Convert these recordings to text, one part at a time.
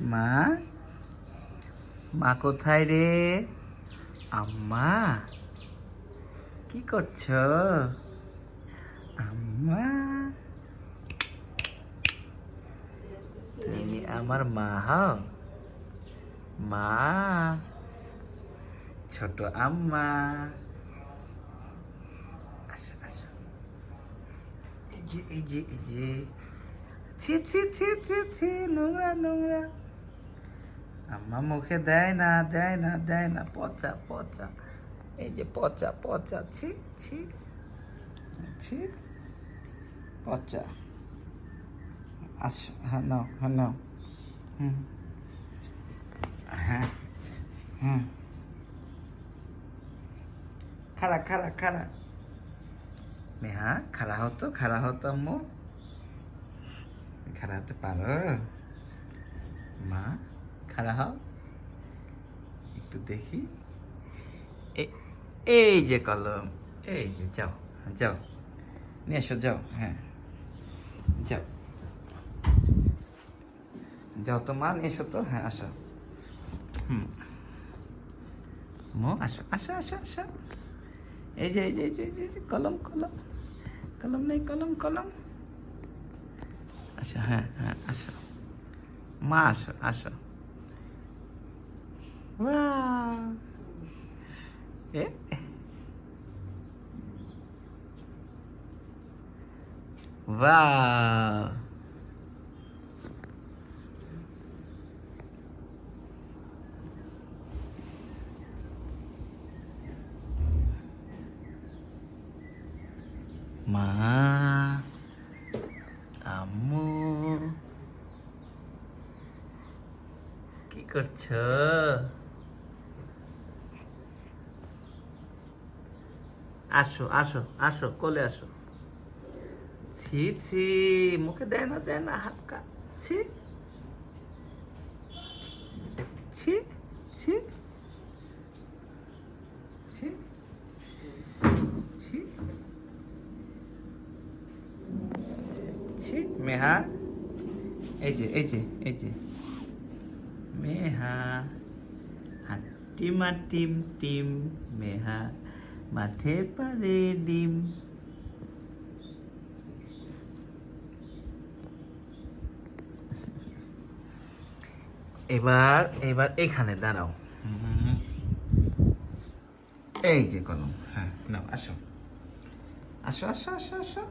মা? মা কোথায় রে? আম্মা? কি করছ? আম্মা? তুমি আমার মা হও। মা? ছোট আম্মা। আসো আসো। এই যে এই যে এই যে। ছি ছি ছি ছি ছি, নোংরা নোংরা। আম্মা মুখে দেয় না দেয় না দেয় না, পচা পচা। এই যে পচা পচা, ছি ছি ছি, পচা। আস হ্যাঁ নাও হ্যাঁ নাও। হুম হ্যাঁ হুম। খারা খারা খারা নেহা খারা হতো খারা হতো আম্মু। খারা হতে পারো। মা। খারা হও। একটু দেখি। এই যে কলম এই যে যাও যাও। নিয়ে এসো যাও হ্যাঁ। যাও। যাও তো মা নিয়ে এসো তো হ্যাঁ আসো। হুম। মো আসো আসো আসো আসো। এই যে এই যে এই যে এই যে, কলম কলম। কলম নেই কলম কলম। আসো হ্যাঁ হ্যাঁ আসো। মা আসো আসো। Wow. Eh? Wow. মা আম্মু কি করছ আসো আসো আসো, কোলে আসো। ছি ছি, মুখে দেয় না দেয় না হাক্কা ছি। ছি ছি। ছি মেহা। এই যে এই যে এই যে। মেহা। হাটিমা টিম টিম, মেহা। মাঠে পারে ডিম। এবার এবার এখানে দাঁড়াও। এই যে কলম। হ্যাঁ নাও আসো। আসো আসো আসো আসো।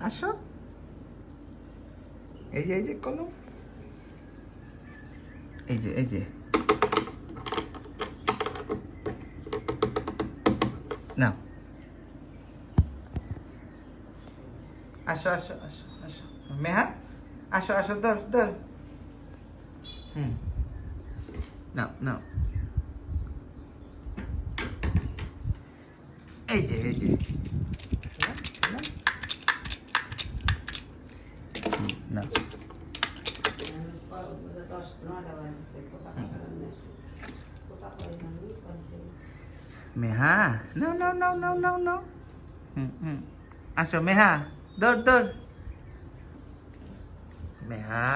আসো। এই যে এই যে কলম। এই যে এই যে। নাও আসো আসো আসো আসো। মেহা আসো আসো ধর ধর। হুম। নাও নাও। এই যে এই যে। নাও, নাও। হুম, নাও মেহা নাও নাও নাও নাও নাও নাও হুম হুম আসো মেহা দৌড় দৌড় মেহা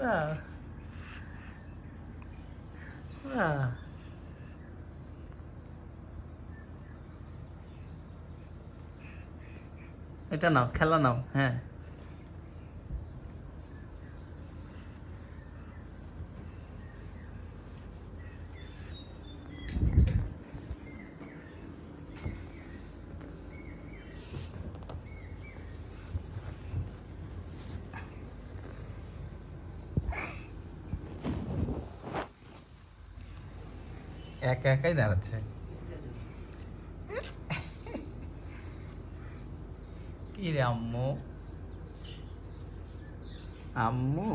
বাহ বাহ এটা নাও খেলা নাও হ্যাঁ একা একাই দাঁড়াচ্ছে। কি রে আম্মু? আম্মু?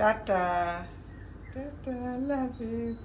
টাটা টাটা আল্লাহ হাফিজ